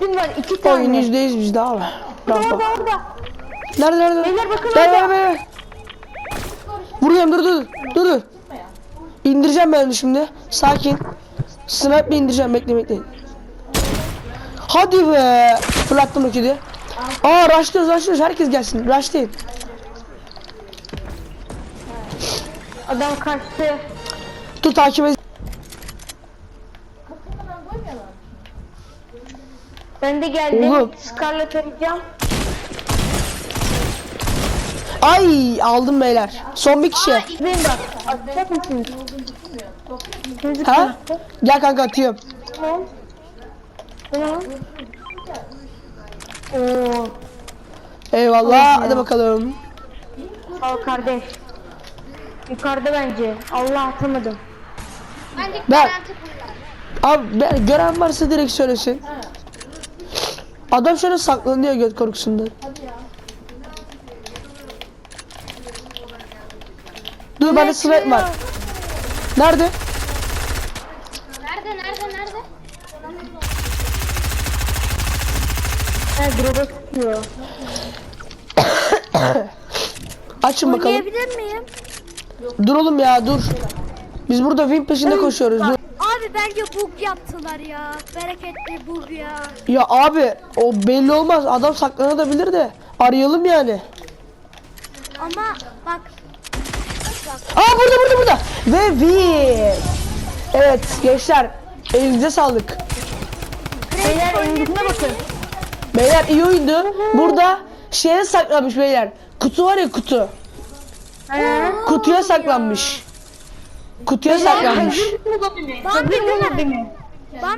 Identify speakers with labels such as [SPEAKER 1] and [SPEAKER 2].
[SPEAKER 1] Kim var? İki tane.
[SPEAKER 2] Oyun yüzdeyiz bizde abi. Rahat
[SPEAKER 1] Orada.
[SPEAKER 2] Nerede nerede?
[SPEAKER 1] Beyler bakın
[SPEAKER 2] Ver
[SPEAKER 1] orada.
[SPEAKER 2] ver ver. Vuruyorum dur dur. Dur dur. İndireceğim ben onu şimdi. Sakin. Sniper'la indireceğim bekle bekle. Hadi be. Fırlattım roketi. Aa rushlıyoruz rushlıyoruz herkes gelsin. Rushlayın.
[SPEAKER 1] Adam kaçtı.
[SPEAKER 2] Dur takip et.
[SPEAKER 1] Ben de geldim.
[SPEAKER 2] Oğlum.
[SPEAKER 1] Scarlet arayacağım.
[SPEAKER 2] Ay aldım beyler. Son bir kişi.
[SPEAKER 1] İzleyin bak. Atacak mısınız?
[SPEAKER 2] Ha? Gel kanka atıyorum.
[SPEAKER 1] Tamam. Tamam. Oo,
[SPEAKER 2] Eyvallah. Hadi bakalım.
[SPEAKER 1] sağ ol kardeş. Yukarıda bence. Allah atamadım.
[SPEAKER 3] Bence
[SPEAKER 2] Ben-
[SPEAKER 3] garanti kullan.
[SPEAKER 2] Abi ben, gören varsa direkt söylesin. Adam şöyle saklanıyor göt korkusundan. Dur bende sniper var. Nerede?
[SPEAKER 3] Nerede nerede nerede?
[SPEAKER 1] Ha drop'a sıkıyor.
[SPEAKER 2] Açın bakalım.
[SPEAKER 3] Oynayabilir miyim?
[SPEAKER 2] Dur oğlum ya dur. Biz burada win peşinde koşuyoruz. Dur.
[SPEAKER 3] Abi bence bug yaptılar ya. Bereketli bug ya.
[SPEAKER 2] Ya abi o belli olmaz. Adam saklanabilir de. Arayalım yani.
[SPEAKER 3] Ama bak
[SPEAKER 2] Aa burada burada burada. Ve win. Evet gençler elinize sağlık.
[SPEAKER 1] Beyler önündekine bakın.
[SPEAKER 2] Beyler iyi oyundu. Burada şeye saklanmış beyler. Kutu var ya kutu.
[SPEAKER 1] Ha?
[SPEAKER 2] Kutuya saklanmış. Kutuya saklanmış.
[SPEAKER 1] Bambi değil mi?
[SPEAKER 3] Bambi